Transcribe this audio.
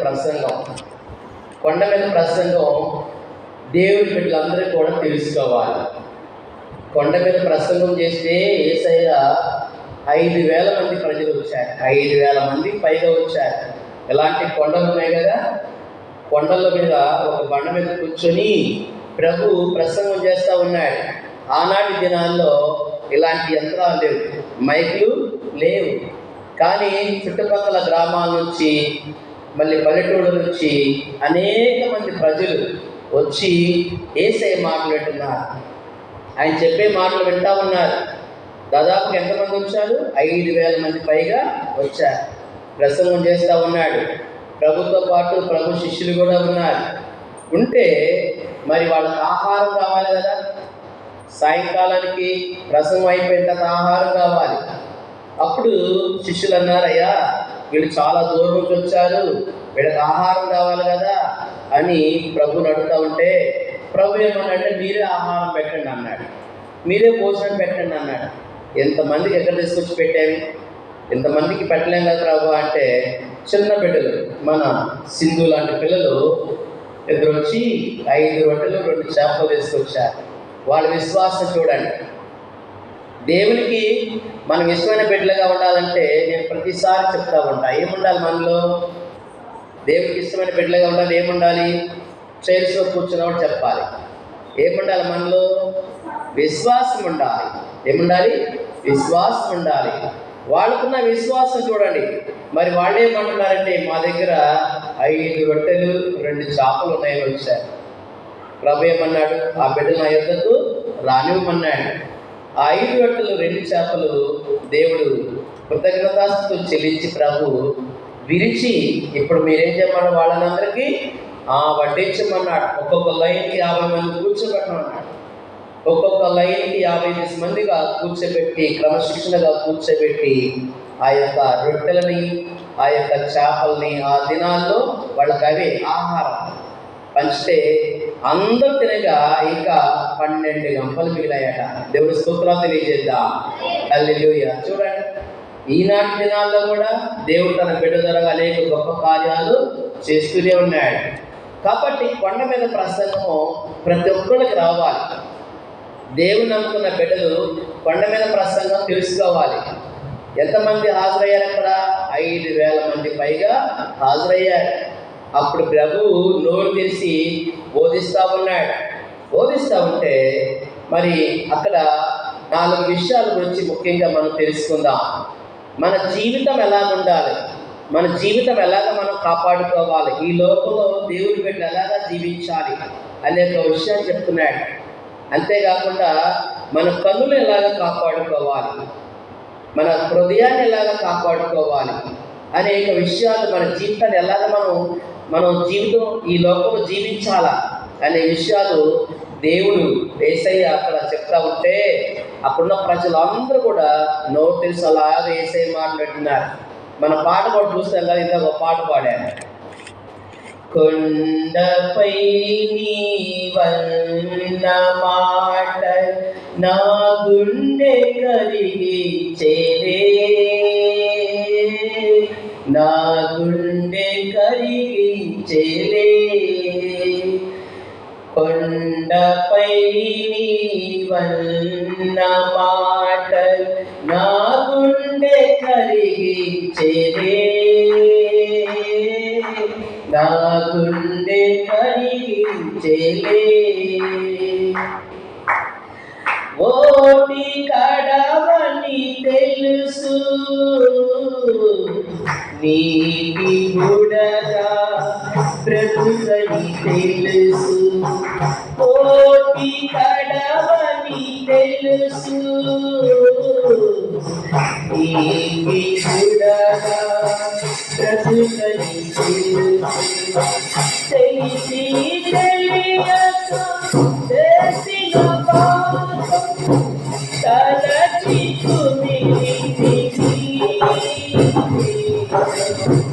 ప్రసంగం. కొండ మీద ప్రసంగం దేవుడి బిడ్డలందరికీ కూడా తెలుసుకోవాలి. కొండ మీద ప్రసంగం చేస్తే ఏసయ్య ఐదు వేల మంది ప్రజలు వచ్చారు. ఐదు వేల మంది పైగా వచ్చారు. ఇలాంటి కొండలు ఉన్నాయి కదా? కొండల మీద ఒక బండ మీద కూర్చొని ప్రభు ప్రసంగం చేస్తూ ఉన్నాడు. ఆనాటి దినాల్లో ఇలాంటి యంత్రాలు లేవు. మైకులు లేవు. కానీ చుట్టుపక్కల గ్రామాల నుంచి మళ్ళీ పల్లెటూరు నుంచి అనేక మంది ప్రజలు వచ్చి ఏసై మాటలు వింటున్నారు. ఆయన చెప్పే మాటలు వింటా ఉన్నారు. దాదాపు ఎంతమంది వచ్చారు? ఐదు వేల మంది పైగా వచ్చారు. ప్రసంగం చేస్తూ ఉన్నాడు. ప్రభుతో పాటు ప్రభు శిష్యులు కూడా ఉన్నారు. ఉంటే మరి వాళ్ళకి ఆహారం కావాలి కదా? సాయంకాలానికి ప్రసంగం అయిపోయిన తర్వాత ఆహారం కావాలి. అప్పుడు శిష్యులు అన్నారు అయ్యా వీళ్ళు చాలా దూరం నుంచి వచ్చారు. వీళ్ళకి ఆహారం కావాలి కదా అని ప్రభుని అడుగుతా ఉంటే ప్రభు ఏమన్నాడంటే మీరే ఆహారం పెట్టండి అన్నాడు. మీరే భోజనం పెట్టండి అన్నాడు. ఎంతమందికి ఎక్కడ తీసుకొచ్చి పెట్టాము ఎంతమందికి పెట్టలేం కదా ప్రభు అంటే చిన్న బిడ్డలు మన సింధు లాంటి పిల్లలు ఇద్దరు వచ్చి ఐదు రొట్టెలు రెండు చేపలు తీసుకొచ్చారు. వాళ్ళ విశ్వాసం చూడండి. దేవునికి మనం ఇష్టమైన బిడ్డలుగా ఉండాలంటే నేను ప్రతిసారి చెప్తా ఉంటా. ఏముండాలి మనలో? దేవునికి ఇష్టమైన బిడ్డలుగా ఉండాలి ఏముండాలి? చైర్స్లో కూర్చున్నవాడు చెప్పాలి. ఏముండాలి మనలో? విశ్వాసం ఉండాలి. ఏముండాలి? విశ్వాసం ఉండాలి. వాళ్ళకున్న విశ్వాసం చూడండి. మరి వాళ్ళు ఏమంటున్నారంటే మా దగ్గర ఐదు రొట్టెలు రెండు చేపలు ఉన్నాయని వచ్చారు. ప్రభు ఏమన్నాడు? ఆ బిడ్డ నా యొద్దకు రానివ్వమన్నాడు. ఆ ఐదు రొట్టెలు రెండు చేపలు దేవుడు కృతజ్ఞతాస్తులు చెల్లించి ప్రభు విరిచి ఇప్పుడు మీరేం చెప్పండి వాళ్ళందరికీ? ఆ వడ్డించమన్నాడు. ఒక్కొక్క లైన్కి యాభై మంది కూర్చోబెట్టమన్నాడు. ఒక్కొక్క లైన్కి యాభై ఐదు మందిగా కూర్చోబెట్టి క్రమశిక్షణగా కూర్చోబెట్టి ఆ యొక్క రొట్టెలని ఆ యొక్క చేపల్ని ఆ దినాల్లో వాళ్ళకి అవే ఆహారం. పంచితే అందరూ తినగా ఇంకా పన్నెండు గంపలు మిగిలాయట. దేవుడి స్తోత్రాలు తెలియజేద్దాం. అల్లెలుయ చూడండి. ఈనాటి దినాల్లో కూడా దేవుడు తన బిడ్డ ద్వారా అనేక గొప్ప కార్యాలు చేస్తూనే ఉన్నాడు. కాబట్టి కొండ మీద ప్రసంగము ప్రతి ఒక్కరికి రావాలి. దేవుని నమ్ముకున్న బిడ్డలు కొండ మీద ప్రసంగం తెలుసుకోవాలి. ఎంతమంది హాజరయ్యారు అక్కడ? ఐదు వేల మంది పైగా హాజరయ్యారు. అప్పుడు ప్రభువు నోరు తెరిచి బోధిస్తూ ఉన్నాడు. బోధిస్తూ ఉంటే మరి అక్కడ నాలుగు విషయాల గురించి ముఖ్యంగా మనం తెలుసుకుందాం. మన జీవితం ఎలా ఉండాలి? మన జీవితం ఎలాగ మనం కాపాడుకోవాలి? ఈ లోకంలో దేవుడి బిడ్డ ఎలాగ జీవించాలి? అనే ఒక విషయాన్ని చెప్తున్నాడు. అంతేకాకుండా మన కన్నులు ఎలాగ కాపాడుకోవాలి? మన హృదయాన్ని ఎలాగ కాపాడుకోవాలి? అనేక విషయాలు మన జీవితాన్ని ఎలాగ మనం మనం జీవితం ఈ లోకంలో జీవించాలా అనే విషయాలు దేవుడు ఏసయ్య అక్కడ చెప్తా ఉంటే అప్పుడున్న ప్రజలందరూ కూడా నోటీస్ అలాగే ఏసై మాట్లాడుతున్నారు మన పాట కూడా చూస్తే ఎలా ఇంత ఒక పాట పాడాను కొండపై నీవన్న మాట నా గుండె కరిగించేదే నా గుండె కరిగించేదే కొండపై నీవన్న మాట నా గుండె కరిగించేదే నా గుండె కరిగించేలే. ఓటి కడవని తెలుసు. నీతి గుడరా ప్రభుకని తెలుసు. కోటి కడవని తెలుసు. నీతి గుడరా ప్రభుకని తెలుసు. తెలిసి తెలియక తెలిసిన పాపం తలచి తుమిలి Amen.